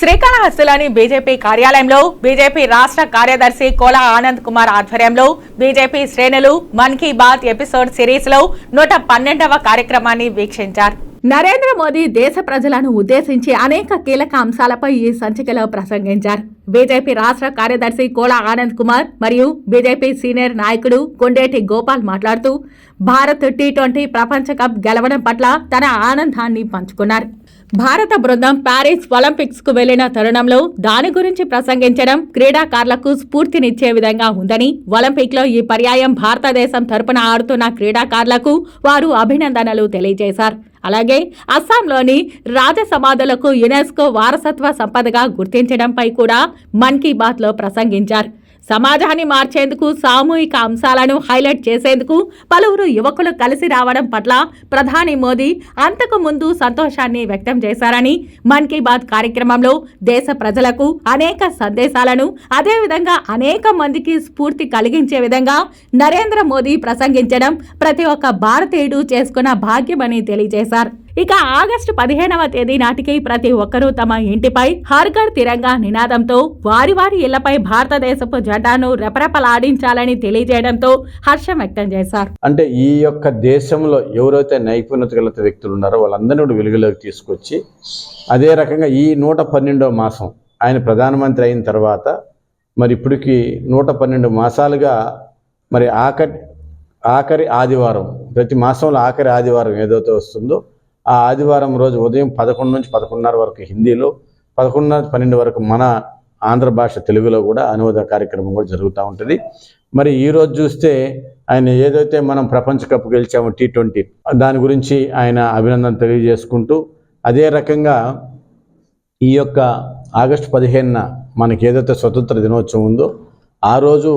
శ్రీకాళహస్తిలోని BJP కార్యాలయంలో BJP రాష్ట్ర కార్యదర్శి కోలా ఆనంద్ కుమార్ ఆధ్వర్యంలో బీజేపీ శ్రేణులు మన్ కీ బాత్ ఎపిసోడ్ సిరీస్లో నూట పన్నెండవ కార్యక్రమాన్ని వీక్షించారు. నరేంద్ర మోదీ దేశ ప్రజలను ఉద్దేశించి అనేక కీలక అంశాలపై ఈ సంచికలో ప్రసంగించారు. బీజేపీ రాష్ట్ర కార్యదర్శి కోలా ఆనంద్ కుమార్ మరియు బీజేపీ సీనియర్ నాయకుడు కొండేటి గోపాల్ మాట్లాడుతూ భారత్ టీ ట్వంటీ ప్రపంచ కప్ గెలవడం పట్ల తన ఆనందాన్ని పంచుకున్నారు. భారత బృందం ప్యారిస్ ఒలింపిక్స్కు వెళ్ళిన తరుణంలో దాని గురించి ప్రసంగించడం క్రీడాకారులకు స్ఫూర్తినిచ్చే విధంగా ఉందని ఒలింపిక్లో ఈ పర్యాయం భారతదేశం తరపున ఆడుతున్న క్రీడాకారులకు వారు అభినందనలు తెలియజేశారు. అలాగే అస్సాంలోని రాజసమాధులకు యునెస్కో వారసత్వ సంపదగా గుర్తించడంపై కూడా మన్ కీ బాత్లో ప్రసంగించారు. సమాజాన్ని మార్చేందుకు సామూహిక అంశాలను హైలైట్ చేసేందుకు పలువురు యువకులు కలిసి రావడం పట్ల ప్రధాని మోదీ అంతకు ముందు సంతోషాన్ని వ్యక్తం చేశారని మన్ కీ బాత్ కార్యక్రమంలో దేశ ప్రజలకు అనేక సందేశాలను అదేవిధంగా అనేక మందికి స్ఫూర్తి కలిగించే విధంగా నరేంద్ర మోదీ ప్రసంగించడం ప్రతి ఒక్క భారతీయుడు చేసుకున్న భాగ్యమని తెలియజేశారు. ఇక ఆగస్టు పదిహేనవ తేదీ నాటికి ప్రతి ఒక్కరూ తమ ఇంటిపై హర్ఘర్ తిరంగా నినాదంతో వారి వారి ఇళ్ళపై భారతదేశపు జెండాను రెపరెపలాడించాలని తెలియజేయడంతో హర్షం వ్యక్తం చేశారు. అంటే ఈ యొక్క దేశంలో ఎవరైతే నైపుణ్యత గల వ్యక్తులు ఉన్నారో వాళ్ళందరినీ కూడా వెలుగులోకి తీసుకొచ్చి అదే రకంగా ఈ నూట పన్నెండో మాసం ఆయన ప్రధానమంత్రి అయిన తర్వాత మరి ఇప్పటికి నూట పన్నెండు మాసాలుగా మరి ఆఖరి ఆఖరి ఆదివారం ప్రతి మాసంలో ఆఖరి ఆదివారం ఏదైతే వస్తుందో ఆ ఆదివారం రోజు ఉదయం పదకొండు నుంచి పదకొండున్నర వరకు హిందీలో పదకొండున్నర పన్నెండు వరకు మన ఆంధ్ర భాష తెలుగులో కూడా అనువాద కార్యక్రమం కూడా జరుగుతూ ఉంటుంది. మరి ఈ రోజు చూస్తే ఆయన ఏదైతే మనం ప్రపంచ కప్ గెలిచామో టీ ట్వంటీ దాని గురించి ఆయన అభినందన తెలియజేసుకుంటూ అదే రకంగా ఈ యొక్క ఆగస్టు పదిహేనున మనకి ఏదైతే స్వతంత్ర దినోత్సవం ఉందో ఆ రోజు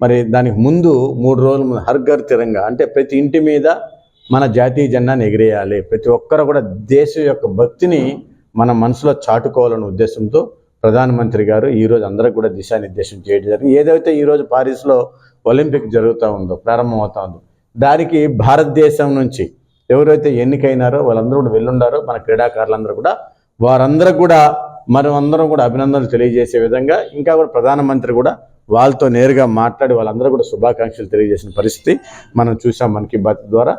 మరి దానికి ముందు మూడు రోజుల ముందు తిరంగా అంటే ప్రతి ఇంటి మీద మన జాతీయ జెండాను ఎగిరేయాలి. ప్రతి ఒక్కరు కూడా దేశం యొక్క భక్తిని మన మనసులో చాటుకోవాలనే ఉద్దేశంతో ప్రధానమంత్రి గారు ఈరోజు అందరికి కూడా దిశానిర్దేశం చేయడం జరిగింది. ఏదైతే ఈరోజు పారిస్లో ఒలింపిక్ జరుగుతూ ఉందో ప్రారంభమవుతా ఉందో దానికి భారతదేశం నుంచి ఎవరైతే ఎన్నికైనారో వాళ్ళందరూ కూడా వెళ్ళుండారో మన క్రీడాకారులందరూ కూడా వారందరూ కూడా మనం అందరం కూడా అభినందనలు తెలియజేసే విధంగా ఇంకా కూడా ప్రధానమంత్రి కూడా వాళ్ళతో నేరుగా మాట్లాడి వాళ్ళందరూ కూడా శుభాకాంక్షలు తెలియజేసిన పరిస్థితి మనం చూసాం మన్ కీ బాత్ ద్వారా.